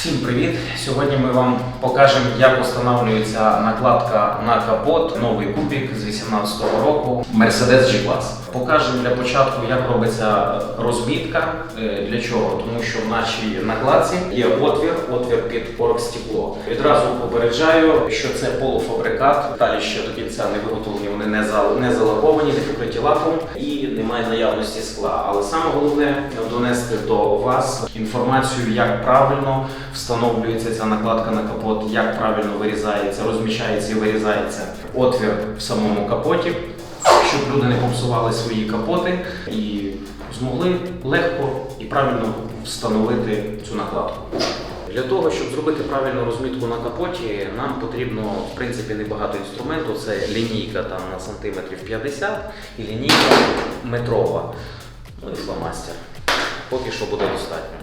Всім привіт! Сьогодні ми вам покажемо, як встановлюється накладка на капот новий кубік з 2018 року Mercedes G-Class. Покажемо для початку, як робиться розмітка. Е, Для чого? Тому що в нашій накладці є отвір, отвір під оргстекло. Відразу попереджаю, що це полуфабрикат. Далі ще до кінця не виготовлені, вони не залаковані, не покриті лаком і немає наявності скла. Але саме головне донести до вас інформацію, як правильно встановлюється ця накладка на капот, як правильно вирізається, розміщається і вирізається отвір в самому капоті, щоб люди не попсували свої капоти і змогли легко і правильно встановити цю накладку. Для того, щоб зробити правильну розмітку на капоті, нам потрібно в принципі небагато інструменту. Це лінійка там на сантиметрів 50 і лінійка метрова. Ну і фломастер. Поки що буде достатньо.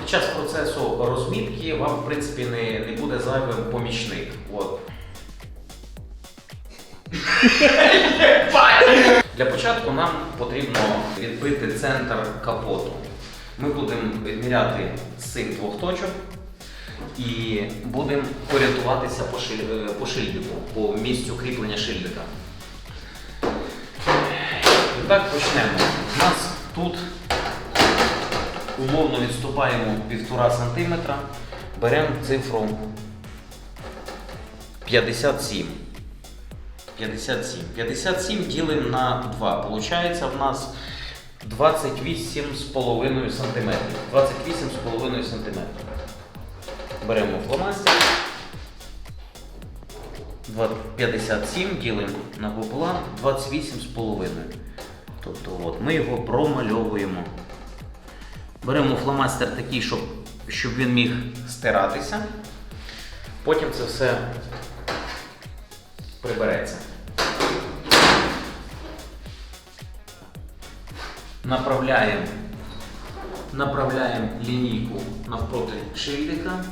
Під час процесу розмітки вам, в принципі, не, не буде зайвим помічник. От. Для початку нам потрібно відбити центр капоту. Ми будемо відміряти з цих двох точок і будемо орієнтуватися по, шиль- е, по шильдику, по місцю кріплення шильдика. І так почнемо. У нас тут умовно відступаємо 1,5 см, беремо цифру 57. 57. 57 ділимо на 2. Получається в нас 28,5 см. 28,5 см. Беремо фломастер. 57 ділимо на пополам 28,5. Тобто от, ми його промальовуємо. Беремо фломастер такий, щоб, щоб він міг стиратися. Потім це все прибереться. Направляємо, направляємо лінійку навпроти шильдика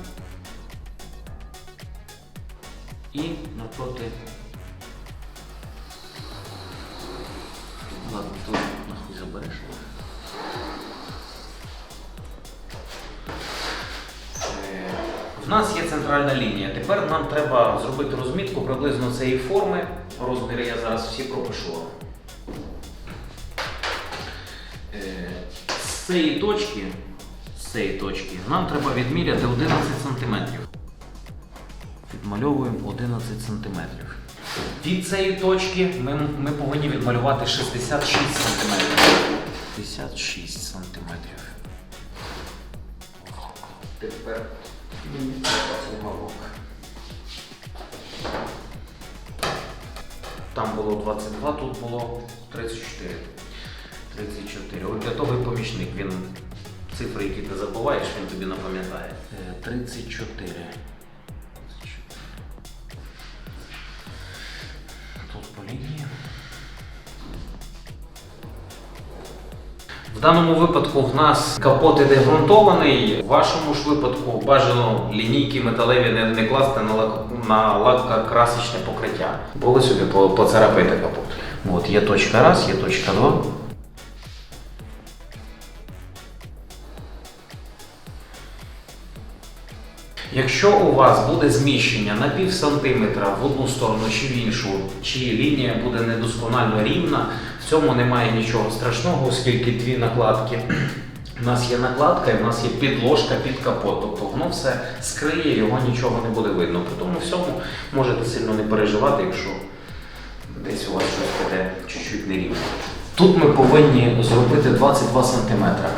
і навпроти. Ладно, тут нахуй забереш. Е, В нас є центральна лінія. Тепер нам треба зробити розмітку приблизно цієї форми. Розміри я зараз всі пропишу. Е, З цієї точки, з цієї точки нам треба відміряти 11 см. Відмальовуємо 11 см. Від цієї точки ми, ми повинні відмалювати 66 см. 56 см. Тепер уголок. Там було 22, тут було 34. 34. От для помічник. Він цифри, які ти забуваєш, він тобі напам'ятає. Е, 34. В даному випадку в нас капот іде ґрунтований. В вашому ж випадку бажано лінійки металеві не, не класти на, лак, на лакокрасочне покриття. Були собі по- поцарапити капот. От, є точка раз, є точка два. Якщо у вас буде зміщення на пів сантиметра в одну сторону чи в іншу, чи лінія буде недосконально рівна, в цьому немає нічого страшного, оскільки дві накладки. У нас є накладка і в нас є підложка під капот. Тобто воно все скриє, його нічого не буде видно. При тому всьому можете сильно не переживати, якщо десь у вас щось буде чуть-чуть нерівно. Тут ми повинні зробити 22 сантиметра.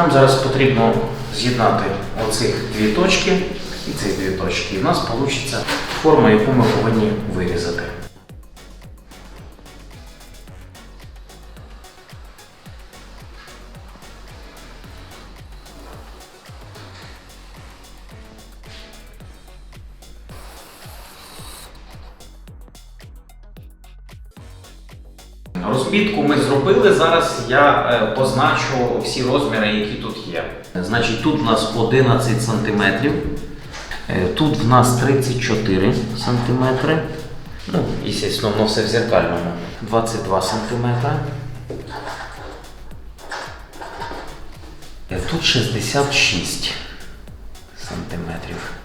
Нам зараз потрібно з'єднати оцих дві точки і ці дві точки. І в нас вийде форма, яку ми повинні вирізати. Розмітку ми зробили. Зараз я е, позначу всі розміри, які тут є. Значить, тут у нас 11 сантиметрів. Е, Тут в нас 34 сантиметри. Ну, і, воно все в зеркальному. 22 сантиметри. Е, Тут 66 сантиметрів.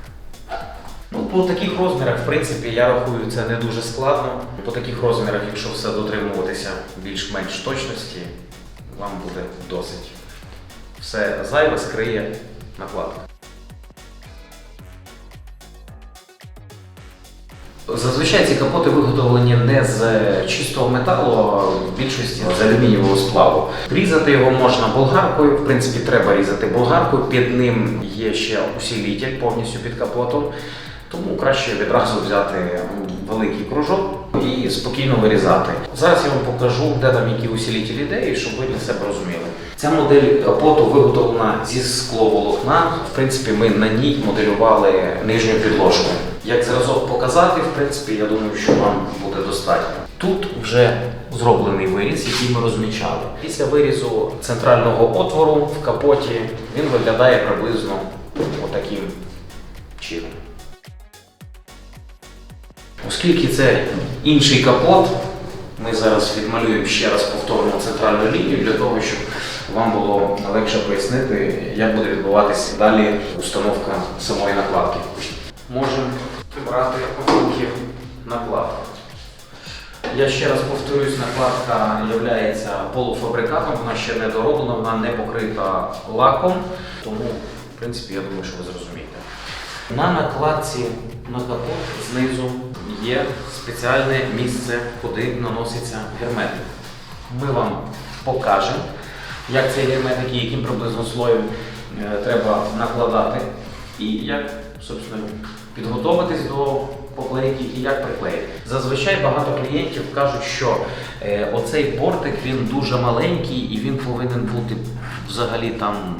По таких розмірах, в принципі, я рахую, це не дуже складно. По таких розмірах, якщо все дотримуватися більш-менш точності, вам буде досить. Все зайве скриє накладка. Зазвичай ці капоти виготовлені не з чистого металу, а в більшості з алюмінієвого сплаву. Різати його можна болгаркою. В принципі, треба різати болгаркою. Під ним є ще усилитель повністю під капотом. Тому краще відразу взяти великий кружок і спокійно вирізати. Зараз я вам покажу, де там які усилителі ідеї, щоб ви для себе розуміли. Ця модель капоту виготовлена зі скловолокна. В принципі, ми на ній моделювали нижню підложку. Як зразок показати, в принципі, я думаю, що вам буде достатньо. Тут вже зроблений виріз, який ми розмічали. Після вирізу центрального отвору в капоті він виглядає приблизно отаким чином. Оскільки це інший капот, ми зараз відмалюємо ще раз повторно центральну лінію для того, щоб вам було легше пояснити, як буде відбуватися далі установка самої накладки. Можемо брати руки накладку. Я ще раз повторюсь, накладка є полуфабрикатом, вона ще не дороблена, вона не покрита лаком, тому, в принципі, я думаю, що ви зрозумієте. На накладці на капот знизу є спеціальне місце, куди наноситься герметик. Ми вам покажемо, як цей герметик і яким приблизно слоєм е, треба накладати і як, собственно, підготуватись до поклейки і як приклеїти. Зазвичай багато клієнтів кажуть, що е, оцей бортик він дуже маленький і він повинен бути взагалі там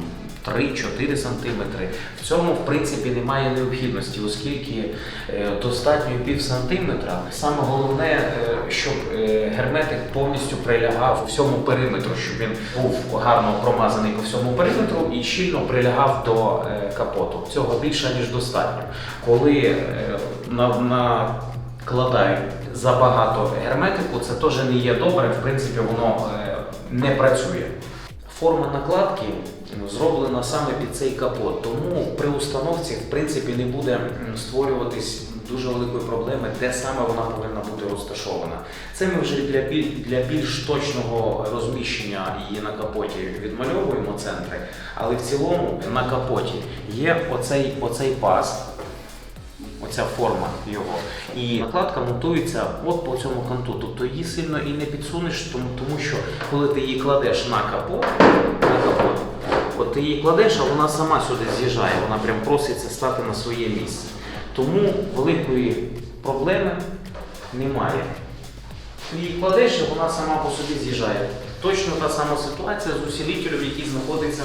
3-4 сантиметри. В цьому, в принципі, немає необхідності, оскільки е, достатньо пів сантиметра. Саме головне, е, щоб е, герметик повністю прилягав всьому периметру, щоб він був гарно промазаний по всьому периметру і щільно прилягав до капоту. Цього більше ніж достатньо. Коли накладають забагато герметику, це теж не є добре. В принципі, воно не працює. Форма накладки ну, зроблена саме під цей капот, тому при установці в принципі не буде створюватись дуже великої проблеми, де саме вона повинна бути розташована. Це ми вже для біль- для більш точного розміщення її на капоті відмальовуємо центри, але в цілому на капоті є оцей, оцей паз. Оця форма його. І накладка монтується от по цьому канту. Тобто її сильно і не підсунеш, тому, тому що коли ти її кладеш на капот, на капот, от ти її кладеш, а вона сама сюди з'їжджає, вона прям проситься стати на своє місце. Тому великої проблеми немає. Ти її кладеш, і вона сама по собі з'їжджає. Точно та сама ситуація з усилителем, який знаходиться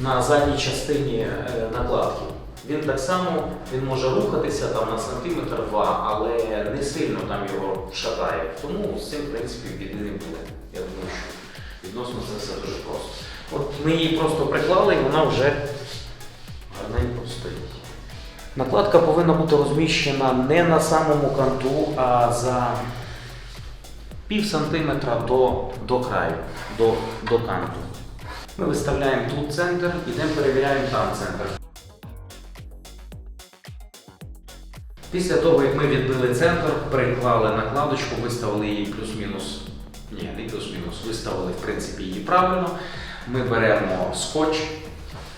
на задній частині е, накладки. Він так само він може рухатися там на сантиметр два, але не сильно там його шатає. Тому з цим, в принципі, біди не буде. Я думаю, що відносно це все дуже просто. От ми її просто приклали, і вона вже гарненько стоїть. Накладка повинна бути розміщена не на самому канту, а за пів сантиметра до, до краю, до, до канту. Ми виставляємо тут центр, ідемо перевіряємо там центр. Після того, як ми відбили центр, приклали накладочку, виставили її плюс-мінус. Ні, не плюс-мінус, виставили в принципі її правильно. Ми беремо скотч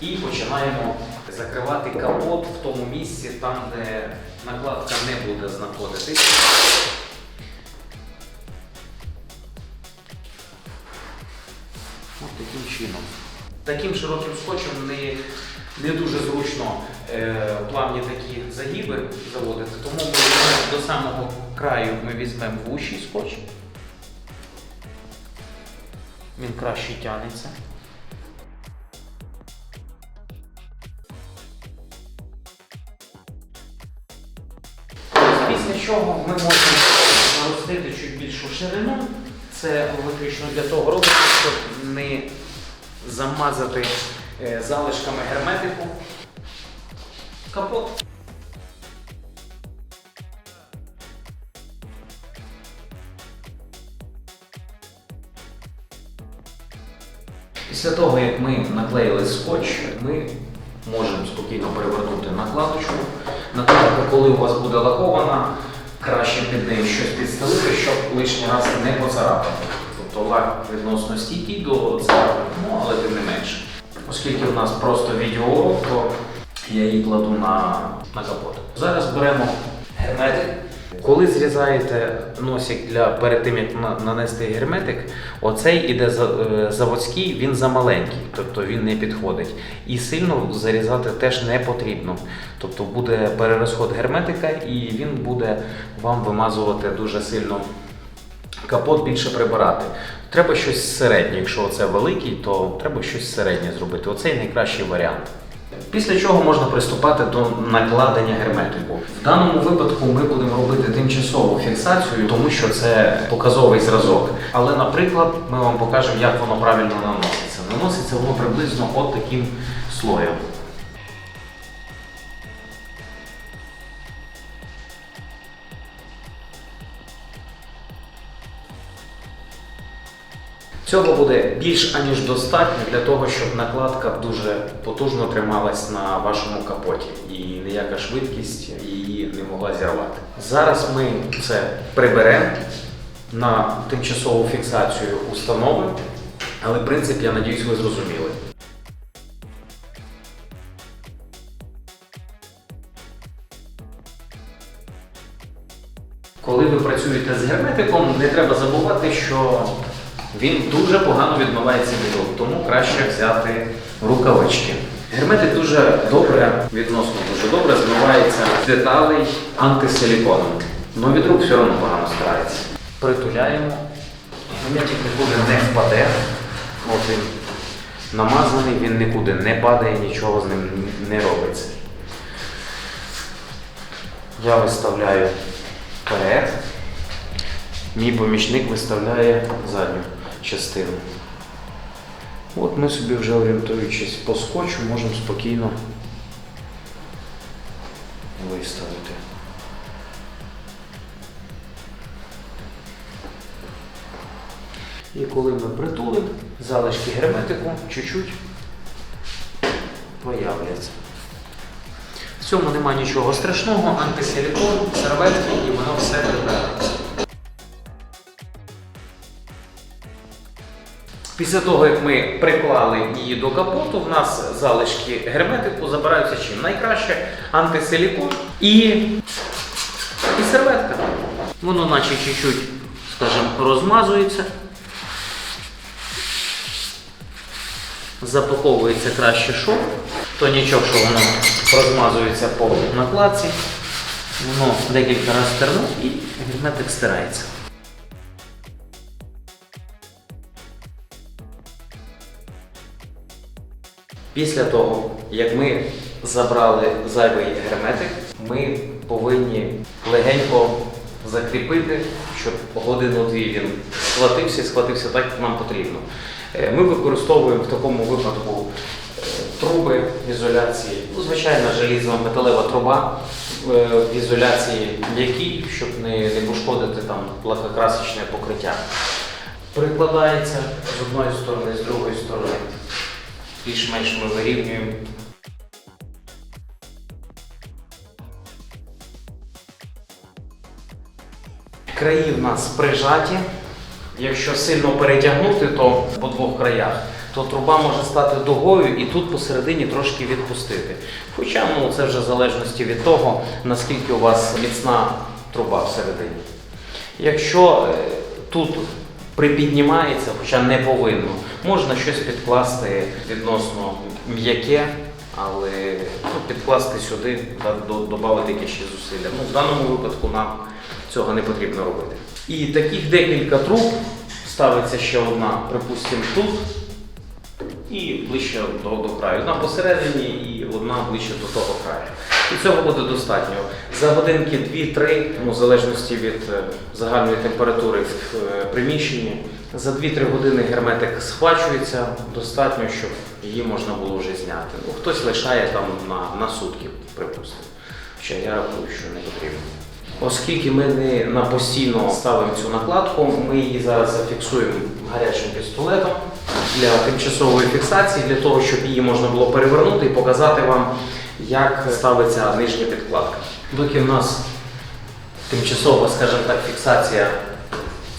і починаємо закривати капот в тому місці, там, де накладка не буде знаходитись. От таким чином. Таким широким скотчем не, не дуже зручно плавні такі загиби заводити, тому ми до самого краю ми візьмемо вущий скотч. Він краще тягнеться. Після чого ми можемо наростити чуть більшу ширину Це виключно для того робиться, щоб не замазати е, залишками герметику капот. Після того, як ми наклеїли скотч, ми можемо спокійно перевернути накладочку. Накладка, коли у вас буде лакована, краще під нею щось підстелити, щоб лишній раз не поцарапати. Тобто лак відносно стійкий до царапин, ну, але тим не менше. Оскільки в нас просто відеоурок, то я її кладу на, на капот. Зараз беремо герметик. Коли зрізаєте носик для перед тим, як нанести герметик, оцей іде е, заводський, він замаленький, тобто він не підходить. І сильно зарізати теж не потрібно. Тобто буде перерозход герметика, і він буде вам вимазувати дуже сильно капот більше прибирати. Треба щось середнє. Якщо це великий, то треба щось середнє зробити. Оцей найкращий варіант. Після чого можна приступати до накладення герметику. В даному випадку ми будемо робити тимчасову фіксацію, тому що це показовий зразок. Але, наприклад, ми вам покажемо, як воно правильно наноситься. Наноситься воно приблизно от таким слоєм. Цього буде більш аніж достатньо для того, щоб накладка дуже потужно трималась на вашому капоті і ніяка швидкість її не могла зірвати. Зараз ми це приберемо на тимчасову фіксацію установи, але принцип, я надіюсь, ви зрозуміли. Коли ви працюєте з герметиком, не треба забувати, що він дуже погано відмивається від рук, тому краще взяти рукавички. Герметик дуже добре, відносно дуже добре змивається деталей антисиліконом. але від рук все одно погано старається. Притуляємо. Герметик нікуди не впаде. От він намазаний, він нікуди не падає, нічого з ним не робиться. Я виставляю вперед. Мій помічник виставляє задню частину. От ми собі вже орієнтуючись по скотчу, можемо спокійно виставити. І коли ми притулимо, залишки герметику чуть-чуть появляться. В цьому нема нічого страшного, антисилікон, серветки і воно все прибирається. Після того, як ми приклали її до капоту, в нас залишки герметику забираються чим? Найкраще антисилікон і, і серветка. Воно наче чуть-чуть, скажімо, розмазується. Запаковується краще шов, то нічого, що воно розмазується по накладці. Воно декілька разів тернув і герметик стирається. Після того, як ми забрали зайвий герметик, ми повинні легенько закріпити, щоб годину-дві він схватився і схватився так, як нам потрібно. Е, Ми використовуємо в такому випадку е, труби в ізоляції, ну, звичайно, желізно-металева труба е, в ізоляції м'якій, щоб не, не пошкодити там лакокрасочне покриття. Прикладається з одної сторони, з другої сторони більш-менш ми вирівнюємо. Краї в нас прижаті. Якщо сильно перетягнути, то по двох краях, то труба може стати дугою і тут посередині трошки відпустити. Хоча ну, це вже в залежності від того, наскільки у вас міцна труба всередині. Якщо е, тут припіднімається, хоча не повинно, можна щось підкласти відносно м'яке, але ну, підкласти сюди, додати якісь зусилля. Ну, в даному випадку нам цього не потрібно робити. І таких декілька труб ставиться ще одна, припустимо, тут. І ближче до, до краю. Одна посередині і одна ближче до того краю. І цього буде достатньо. За годинки 2-3, ну, в залежності від е, загальної температури в е, приміщенні, за 2-3 години герметик схвачується, достатньо, щоб її можна було вже зняти. Ну, хтось лишає там на, на сутки, припустимо. Хоча я рахую, що не потрібно. Оскільки ми не на постійно ставимо цю накладку, ми її зараз зафіксуємо гарячим пістолетом для тимчасової фіксації, для того, щоб її можна було перевернути і показати вам, як ставиться нижня підкладка. Доки в нас тимчасова, скажімо так, фіксація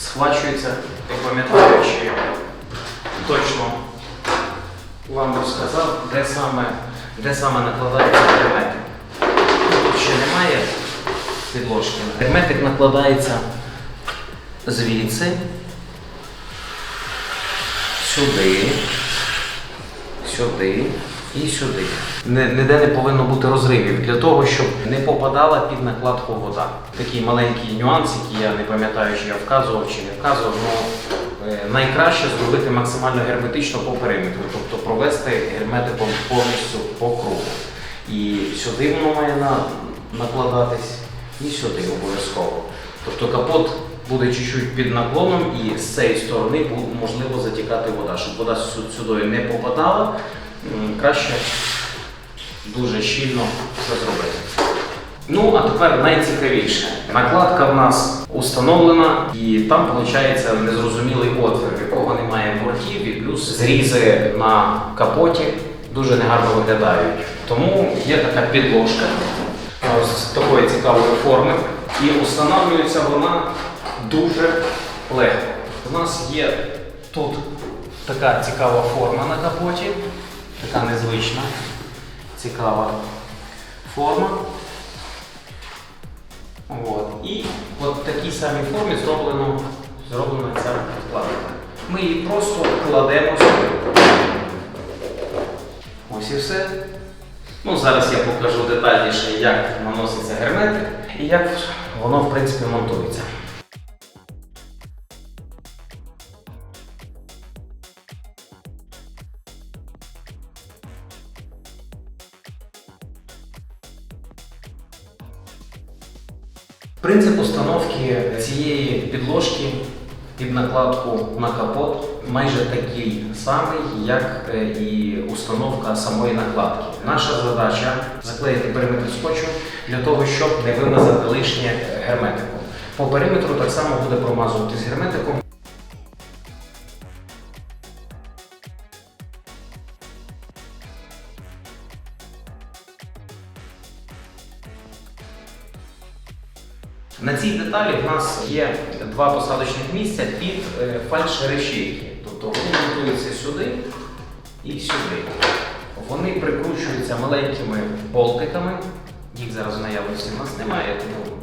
схвачується, я пам'ятаю, точно вам розказав, де саме, де саме накладається герметик. Тут ще немає підложки. Герметик накладається звідси, сюди, сюди і сюди. Ніде не повинно бути розривів для того, щоб не попадала під накладку вода. Такий маленький нюанс, який я не пам'ятаю, чи я вказував чи не вказував. Ну, е, найкраще зробити максимально герметично по периметру, тобто провести герметиком повністю по кругу. І сюди воно має на, накладатись, і сюди обов'язково. Тобто капот буде чуть-чуть під наклоном і з цієї сторони можливо затікати вода. Щоб вода сюди не попадала, краще дуже щільно це зробити. Ну, а тепер найцікавіше. Накладка в нас установлена, і там виходить незрозумілий отвір, в якого немає бортів, і плюс зрізи на капоті дуже негарно виглядають. Тому є така підложка ось такої цікавої форми, і установлюється вона дуже легко. У нас є тут така цікава форма на капоті, така незвична, цікава форма. От. І от такій самій формі зроблено, зроблена ця підкладка. Ми її просто кладемо сюди. Ось і все. Ну, зараз я покажу детальніше, як наноситься герметик і як воно, в принципі, монтується. Принцип установки цієї підложки під накладку на капот майже такий самий, як е, і установка самої накладки. Наша задача заклеїти периметр скотчу для того, щоб не вимазати лишнє герметику. По периметру так само буде промазуватись герметиком. Цій деталі в нас є два посадочних місця під е, фальш-решітки. Тобто вони монтуються сюди і сюди. Вони прикручуються маленькими болтиками. Їх зараз в наявності в нас немає, тому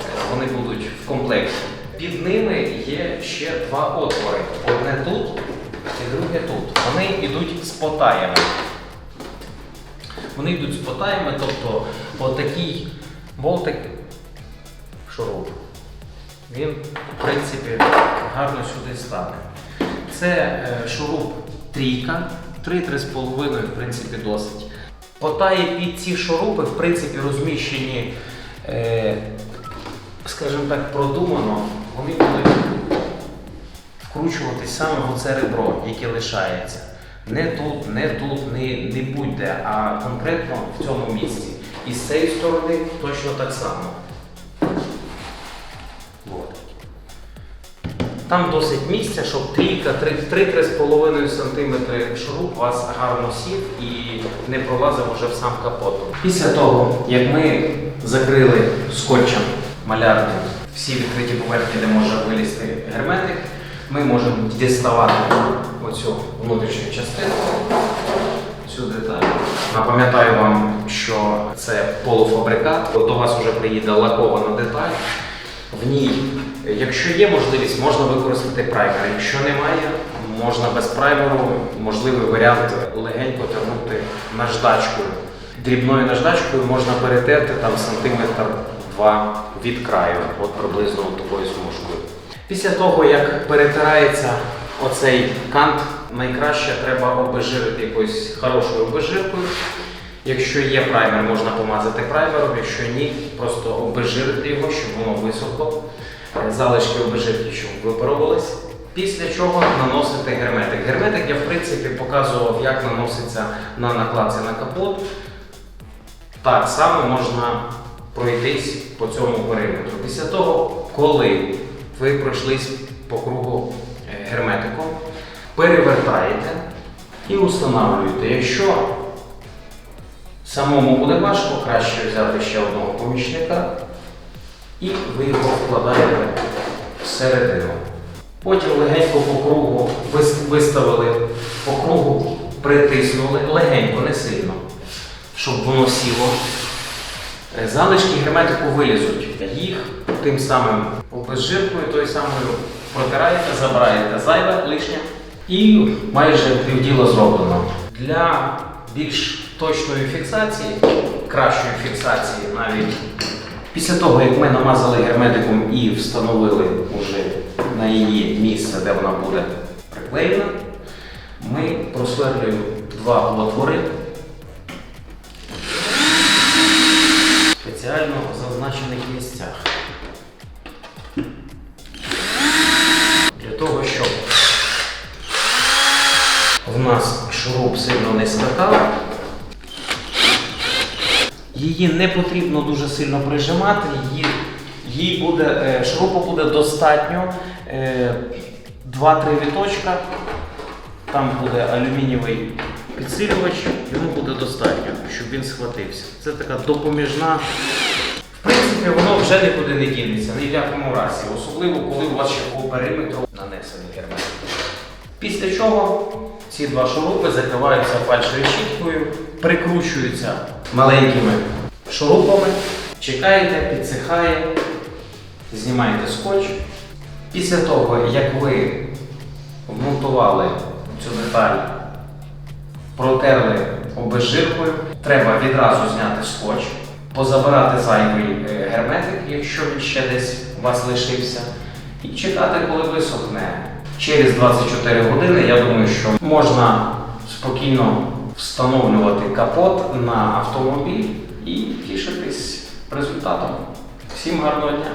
е, вони будуть в комплекті. Під ними є ще два отвори. Одне тут і друге тут. Вони йдуть з потаями. Вони йдуть з потаями, тобто отакий болтик шуруп. Він, в принципі, гарно сюди стане. Це е, шуруп трійка, 3-3,5, в принципі, досить. Потаї під ці шурупи, в принципі, розміщені, е, скажімо так, продумано, вони будуть вкручуватись саме в оце ребро, яке лишається. Не тут, не тут, не, не будь-де, а конкретно в цьому місці. І з цієї сторони точно так само. Там досить місця, щоб трійка, 3-3,5 см шуруп вас гарно сів і не пролазив уже в сам капот. Після того, як ми закрили скотчем малярним всі відкриті поверхні, де може вилізти герметик, ми можемо діставати оцю внутрішню частину. Цю деталь. Напам'ятаю вам, що це полуфабрикат. До вас вже приїде лакована деталь. В ній, якщо є можливість, можна використати праймер. Якщо немає, можна без праймеру, можливий варіант легенько тягнути наждачкою. Дрібною наждачкою можна перетерти там сантиметр два від краю, от приблизно от такою смужкою. Після того, як перетирається оцей кант, найкраще треба обезжирити якоюсь хорошою обезжиркою Якщо є праймер, можна помазати праймером, якщо ні, просто обезжирити його, щоб воно висохло. Залишки обезжирки, щоб випарувались. Після чого наносити герметик. Герметик я в принципі показував, як наноситься на накладці на капот. Так само можна пройтись по цьому периметру. Після того, коли ви пройшлись по кругу е, герметиком, перевертаєте і встановлюєте. Якщо самому буде важко, краще взяти ще одного помічника і ви його вкладаєте всередину. Потім легенько по кругу виставили по кругу, притиснули легенько, не сильно, щоб воно сіло. Е, Залишки герметику вилізуть. Їх тим самим обезжиркою, тою самою протираєте, забираєте зайве лишнє і майже півділо зроблено. Для більш точної фіксації, кращої фіксації навіть після того, як ми намазали герметиком і встановили вже на її місце, де вона буде приклеєна, ми просверлюємо два отвори спеціально зазначених місцях. Її не потрібно дуже сильно прижимати, її, їй буде, е, шурупу буде достатньо е, 2-3 віточка, там буде алюмінієвий підсилювач, йому буде достатньо, щоб він схватився. Це така допоміжна. В принципі, воно вже нікуди не дінеться, ні в якому разі, особливо коли у вас ще по периметру нанесений герметик. Після чого ці два шурупи закриваються фальшою щіткою, прикручуються маленькими шурупами, чекаєте, підсихає, знімаєте скотч. Після того, як ви вмонтували цю деталь, протерли обезжиркою, треба відразу зняти скотч, позабирати зайвий е, герметик, якщо він ще десь у вас лишився, і чекати, коли висохне. Через 24 години, я думаю, що можна спокійно встановлювати капот на автомобіль і тішитись результатом. Всім гарного дня!